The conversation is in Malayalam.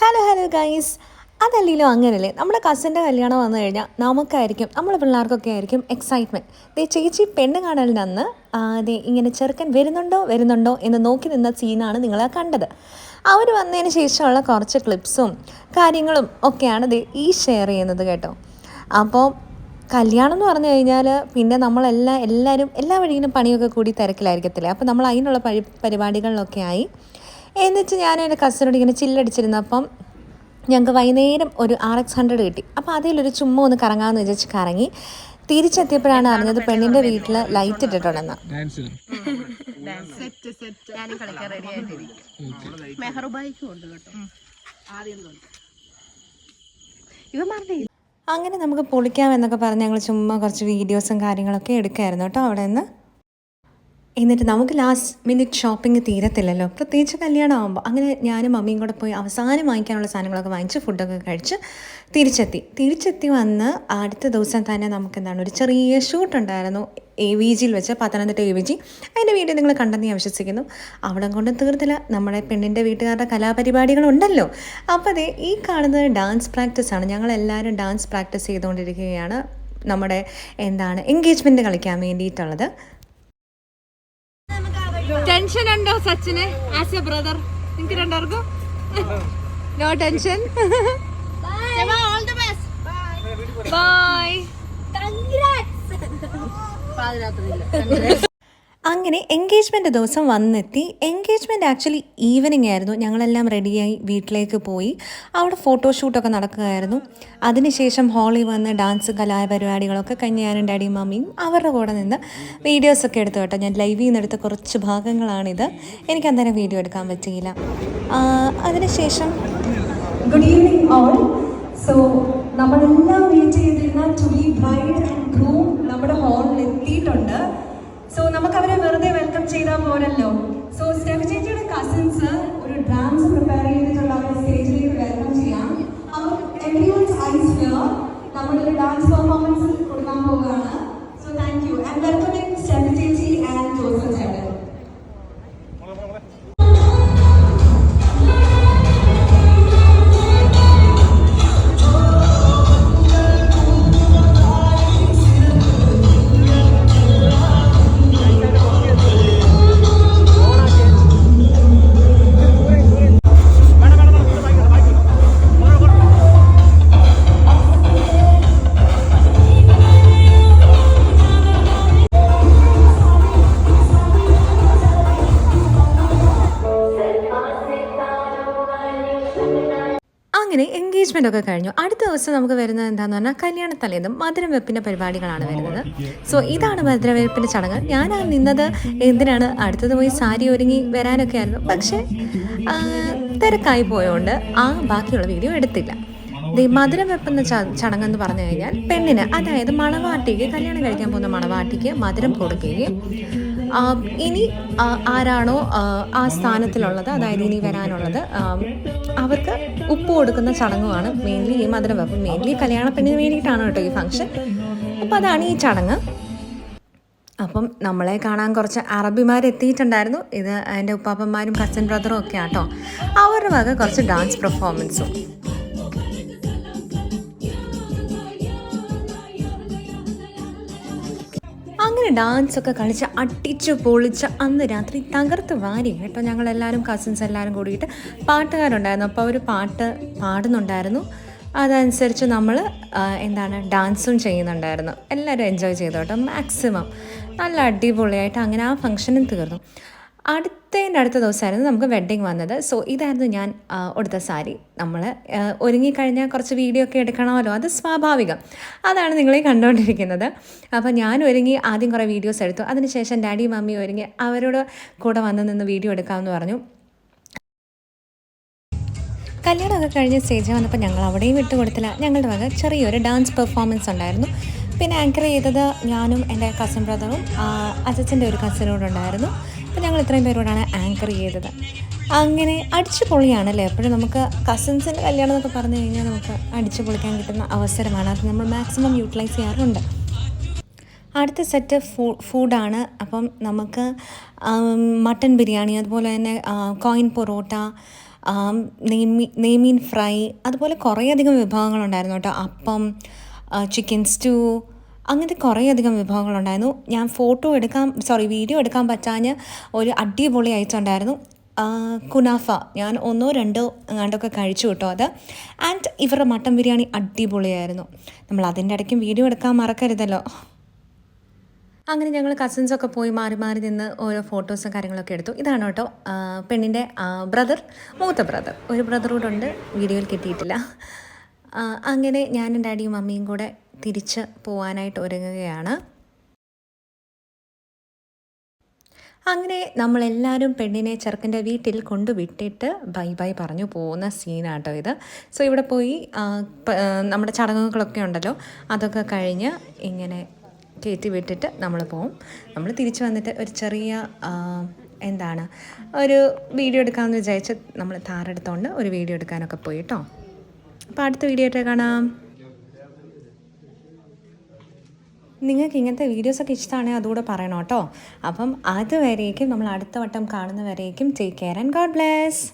ഹലോ ഹലോ ഗൈസ് അതല്ലല്ലോ അങ്ങനെയല്ലേ നമ്മുടെ കസിന്റെ കല്യാണം വന്നു കഴിഞ്ഞാൽ നമുക്കായിരിക്കും നമ്മുടെ പിള്ളേർക്കൊക്കെ ആയിരിക്കും എക്സൈറ്റ്മെന്റ് ദേ ചേച്ചി പെണ്ണ് കാണലിന്റെ അന്ന് ദേ ഇങ്ങനെ ചെറുക്കൻ വരുന്നുണ്ടോ വരുന്നുണ്ടോ എന്ന് നോക്കി നിന്ന സീനാണ് നിങ്ങൾ കണ്ടത്. അവർ വന്നതിന് ശേഷമുള്ള കുറച്ച് ക്ലിപ്സും കാര്യങ്ങളും ഒക്കെയാണ് ദേ ഈ ഷെയർ ചെയ്യുന്നത് കേട്ടോ. അപ്പോൾ കല്യാണം എന്ന് പറഞ്ഞു കഴിഞ്ഞാൽ പിന്നെ നമ്മളെല്ലാം എല്ലാവരും എല്ലാ വഴിയിലും പണിയൊക്കെ കൂടി തിരക്കിലായിരിക്കത്തില്ലേ? അപ്പോൾ നമ്മൾ അതിനുള്ള പരി പരിപാടികളിലൊക്കെ ആയി. എന്നിട്ട് ഞാൻ എന്റെ കസിനോട് ഇങ്ങനെ ചില്ലടിച്ചിരുന്നപ്പം ഞങ്ങൾക്ക് വൈകുന്നേരം ഒരു ആർ എക്സ് ഹൺഡ്രഡ് കിട്ടി. അപ്പോൾ അതിലൊരു ചുമ്മാ ഒന്ന് കറങ്ങാമെന്ന് വിചാരിച്ച് കറങ്ങി തിരിച്ചെത്തിയപ്പോഴാണ് അറിഞ്ഞത് പെണ്ണിന്റെ വീട്ടിൽ ലൈറ്റ് ഇട്ടിട്ടുണ്ടെന്ന്. അങ്ങനെ നമുക്ക് പൊളിക്കാം എന്നൊക്കെ പറഞ്ഞ് ഞങ്ങൾ ചുമ്മാ കുറച്ച് വീഡിയോസും കാര്യങ്ങളൊക്കെ എടുക്കായിരുന്നു കേട്ടോ അവിടെ നിന്ന് എന്നിട്ട് നമുക്ക് ലാസ്റ്റ് മിനിറ്റ് ഷോപ്പിംഗ് തീരത്തില്ലല്ലോ. പ്രത്യേകിച്ച് കല്യാണം ആകുമ്പോൾ അങ്ങനെ ഞാനും മമ്മിയും കൂടെ പോയി അവസാനം വാങ്ങിക്കാനുള്ള സാധനങ്ങളൊക്കെ വാങ്ങിച്ച് ഫുഡൊക്കെ കഴിച്ച് തിരിച്ചെത്തി. തിരിച്ചെത്തി വന്ന് അടുത്ത ദിവസം തന്നെ നമുക്ക് എന്താണ് ഒരു ചെറിയ ഷൂട്ട് ഉണ്ടായിരുന്നു. എ വി ജിയിൽ വെച്ച് പത്തനംതിട്ട എ വി ജി അതിന്റെ വീഡിയോ നിങ്ങൾ കണ്ടെന്ന് ഞാൻ വിശ്വസിക്കുന്നു. അവിടെ കൊണ്ട് തീർത്തില്ല നമ്മുടെ പെണ്ണിന്റെ വീട്ടുകാരുടെ കലാപരിപാടികളുണ്ടല്ലോ. അപ്പോൾ അതെ ഈ കാണുന്നത് ഡാൻസ് പ്രാക്ടീസാണ് ഞങ്ങളെല്ലാവരും ഡാൻസ് പ്രാക്ടീസ് ചെയ്തുകൊണ്ടിരിക്കുകയാണ്. നമ്മുടെ എന്താണ് എൻഗേജ്മെന്റ് കളിക്കാൻ വേണ്ടിയിട്ടുള്ളത്. ടെൻഷൻ ഉണ്ടോ സച്ചിന്? ആസ് എ ബ്രദർ നിങ്ങൾക്ക് രണ്ടാർക്കും no tension all the best bye പാതിരാത്രിയില്ല അങ്ങനെ എൻഗേജ്മെന്റ് ദിവസം വന്നെത്തി. എൻഗേജ്മെന്റ് ആക്ച്വലി ഈവനിങ് ആയിരുന്നു. ഞങ്ങളെല്ലാം റെഡിയായി വീട്ടിലേക്ക് പോയി. അവിടെ ഫോട്ടോഷൂട്ടൊക്കെ നടക്കുകയായിരുന്നു. അതിനുശേഷം ഹാളിൽ വന്ന് ഡാൻസ് കലാപരിപാടികളൊക്കെ കഴിഞ്ഞ് ഞാനും ഡാഡിയും മമ്മിയും അവരുടെ കൂടെ നിന്ന് വീഡിയോസൊക്കെ എടുത്തു കേട്ടോ. ഞാൻ ലൈവിൽ നിന്ന് എടുത്ത കുറച്ച് ഭാഗങ്ങളാണിത്. എനിക്ക് അന്നേരം വീഡിയോ എടുക്കാൻ പറ്റിയില്ല. അതിനുശേഷം ഗുഡ് ഈവനിങ് ഓൾ സോ നമ്മളെല്ലാം വെയിറ്റ് ചെയ്തിരുന്ന to be bride and groom നമ്മുടെ ഹാളിൽ എത്തിയിട്ടുണ്ട്. സോ നമുക്ക് അവരെ വെറുതെ വെൽക്കം ചെയ്താൽ പോരല്ലോ. സോ സ്റ്റെഫ് ചേച്ചിയുടെ കസിൻസ് ഒരു ഡാൻസ് പ്രിപ്പയർ ചെയ്തിട്ടുള്ള അവരെ സ്റ്റേജിലേക്ക് വെൽക്കം ചെയ്യാം. അവർ എവരിവൺസ് ഐസ് ഹിയർ ഒരു ഡാൻസ് പെർഫോമൻസ് അങ്ങനെ എൻഗേജ്മെന്റ് ഒക്കെ കഴിഞ്ഞു. അടുത്ത ദിവസം നമുക്ക് വരുന്നത് എന്താന്ന് പറഞ്ഞാൽ കല്യാണ തലേന്നും മധുരം വെപ്പിന്റെ പരിപാടികളാണ് വരുന്നത്. സോ ഇതാണ് മധുരവെപ്പിന്റെ ചടങ്ങ്. ഞാൻ നിന്നത് എന്തിനാണ്? അടുത്തത് പോയി സാരി ഒരുങ്ങി വരാനൊക്കെ ആയിരുന്നു. പക്ഷേ തിരക്കായി പോയതുകൊണ്ട് ആ ബാക്കിയുള്ള വീഡിയോ എടുത്തില്ല. മധുരം വെപ്പുന്ന ചടങ്ങെന്ന് പറഞ്ഞു കഴിഞ്ഞാൽ പെണ്ണിന് അതായത് മണവാട്ടിക്ക് കല്യാണം കഴിക്കാൻ പോകുന്ന മണവാട്ടിക്ക് മധുരം കൊടുക്കുകയും ഇനി ആരാണോ ആ, സ്ഥാനത്തിലുള്ളത് അതായത് ഇനി വരാനുള്ളത് അവർക്ക് ഉപ്പ് കൊടുക്കുന്ന ചടങ്ങുമാണ് മെയിൻലി ഈ മധുരം വെപ്പ് മെയിൻലി കല്യാണ പെണ്ണിന് വേണ്ടിയിട്ടാണ് കേട്ടോ ഈ ഫംഗ്ഷൻ അപ്പോൾ അതാണ് ഈ ചടങ്ങ്. അപ്പം നമ്മളെ കാണാൻ കുറച്ച് അറബിമാർ എത്തിയിട്ടുണ്ടായിരുന്നു ഇത് എന്റെ ഉപ്പാപ്പന്മാരും കസിൻ ബ്രദറും ഒക്കെ ആട്ടോ അവരുടെ വക കുറച്ച് ഡാൻസ് പെർഫോമൻസും അങ്ങനെ ഡാൻസ് ഒക്കെ കളിച്ച് അടിച്ച് പൊളിച്ച് അന്ന് രാത്രി തകർത്ത് വാരി. കേട്ടോ ഞങ്ങളെല്ലാവരും കസിൻസ് എല്ലാവരും കൂടിയിട്ട് പാട്ടുകാരുണ്ടായിരുന്നു. അപ്പോൾ അവർ പാട്ട് പാടുന്നുണ്ടായിരുന്നു. അതനുസരിച്ച് നമ്മൾ എന്താണ് ഡാൻസും ചെയ്യുന്നുണ്ടായിരുന്നു. എല്ലാവരും എൻജോയ് ചെയ്തോട്ടോ മാക്സിമം നല്ല അടിപൊളിയായിട്ട് അങ്ങനെ ആ ഫംഗ്ഷനും തീർന്നു. അടുത്തതിന്റെ അടുത്ത ദിവസമായിരുന്നു നമുക്ക് വെഡ്ഡിങ് വന്നത്. സോ ഇതായിരുന്നു ഞാൻ ഉടുത്ത സാരി. നമ്മൾ ഒരുങ്ങിക്കഴിഞ്ഞാൽ കുറച്ച് വീഡിയോ ഒക്കെ എടുക്കണമല്ലോ. അത് സ്വാഭാവികം. അതാണ് നിങ്ങളെ കണ്ടുകൊണ്ടിരിക്കുന്നത് അപ്പോൾ ഞാൻ ഒരുങ്ങി ആദ്യം കുറേ വീഡിയോസ് എടുത്തു. അതിനുശേഷം ഡാഡി മമ്മി ഒരുങ്ങി അവരോട് കൂടെ വന്ന് നിന്ന് വീഡിയോ എടുക്കാമെന്ന് പറഞ്ഞു. കല്യാണമൊക്കെ കഴിഞ്ഞ സ്റ്റേജിൽ വന്നപ്പോൾ ഞങ്ങൾ അവിടെയും വിട്ടു കൊടുത്തില്ല. ഞങ്ങളുടെ വക ചെറിയൊരു ഡാൻസ് പെർഫോമൻസ് ഉണ്ടായിരുന്നു. പിന്നെ ആങ്കർ ചെയ്തത് ഞാനും എന്റെ കസിൻ ബ്രദറും അച്ഛന്റെ ഒരു കസിനോടുണ്ടായിരുന്നു അപ്പോൾ ഞങ്ങൾ ഇത്രയും പേരോടാണ് ആങ്കർ ചെയ്തത്. അങ്ങനെ അടിച്ചു പൊളിയാണല്ലേ? എപ്പോഴും നമുക്ക് കസിൻസിന്റെ കല്യാണം എന്നൊക്കെ പറഞ്ഞു കഴിഞ്ഞാൽ നമുക്ക് അടിച്ചു പൊളിക്കാൻ കിട്ടുന്ന അവസരമാണ്. അത് നമ്മൾ മാക്സിമം യൂട്ടിലൈസ് ചെയ്യാറുണ്ട്. അടുത്ത സെറ്റ് ഫൂ ഫുഡാണ് അപ്പം നമുക്ക് മട്ടൺ ബിരിയാണി അതുപോലെ തന്നെ കോയിൻ പൊറോട്ട നെയ്മീ നെയ്മീൻ ഫ്രൈ അതുപോലെ കുറേയധികം വിഭവങ്ങളുണ്ടായിരുന്നു കേട്ടോ. അപ്പം ചിക്കൻ സ്റ്റൂ അങ്ങനത്തെ കുറേയധികം വിഭവങ്ങളുണ്ടായിരുന്നു. ഞാൻ ഫോട്ടോ എടുക്കാൻ സോറി വീഡിയോ എടുക്കാൻ പറ്റാഞ്ഞ് ഒരു അടിപൊളി അയച്ചുണ്ടായിരുന്നു കുനാഫ. ഞാൻ ഒന്നോ രണ്ടോ എങ്ങാണ്ടൊക്കെ കഴിച്ചു കേട്ടോ അത്. ആൻഡ് ഇവരുടെ മട്ടൻ ബിരിയാണി അടിപൊളിയായിരുന്നു. നമ്മൾ അതിന്റെ ഇടയ്ക്കും വീഡിയോ എടുക്കാൻ മറക്കരുതല്ലോ. അങ്ങനെ ഞങ്ങൾ കസിൻസൊക്കെ പോയി മാറി മാറി നിന്ന് ഓരോ ഫോട്ടോസും കാര്യങ്ങളൊക്കെ എടുത്തു. ഇതാണ് കേട്ടോ പെണ്ണിന്റെ ബ്രദർ മൂത്ത ബ്രദർ ഒരു ബ്രദർ കൂടെ ഉണ്ട് വീഡിയോയിൽ കിട്ടിയിട്ടില്ല. അങ്ങനെ ഞാനും ഡാഡിയും മമ്മിയും കൂടെ തിരിച്ച് പോവാനായിട്ട് ഒരുങ്ങുകയാണ്. അങ്ങനെ നമ്മളെല്ലാവരും പെണ്ണിനെ ചെറുക്കന്റെ വീട്ടിൽ കൊണ്ടുവിട്ടിട്ട് ബൈ ബൈ പറഞ്ഞു പോകുന്ന സീനാട്ടോ ഇത്. സോ ഇവിടെ പോയി നമ്മുടെ ചടങ്ങുകളൊക്കെ ഉണ്ടല്ലോ അതൊക്കെ കഴിഞ്ഞ് ഇങ്ങനെ കയറ്റി വിട്ടിട്ട് നമ്മൾ പോവും. നമ്മൾ തിരിച്ചു വന്നിട്ട് ഒരു ചെറിയ എന്താണ് ഒരു വീഡിയോ എടുക്കാമെന്ന് വിചാരിച്ച് നമ്മൾ താറെടുത്തോണ്ട് ഒരു വീഡിയോ എടുക്കാനൊക്കെ പോയി കേട്ടോ അപ്പോൾ അടുത്ത വീഡിയോ ആയിട്ട് കാണാം. നിങ്ങൾക്ക് ഇങ്ങനത്തെ വീഡിയോസൊക്കെ ഇഷ്ടമാണെങ്കിൽ അതുകൂടെ പറയണം കേട്ടോ. അപ്പം അതുവരേക്കും നമ്മൾ അടുത്ത വട്ടം കാണുന്നവരേക്കും take care and God bless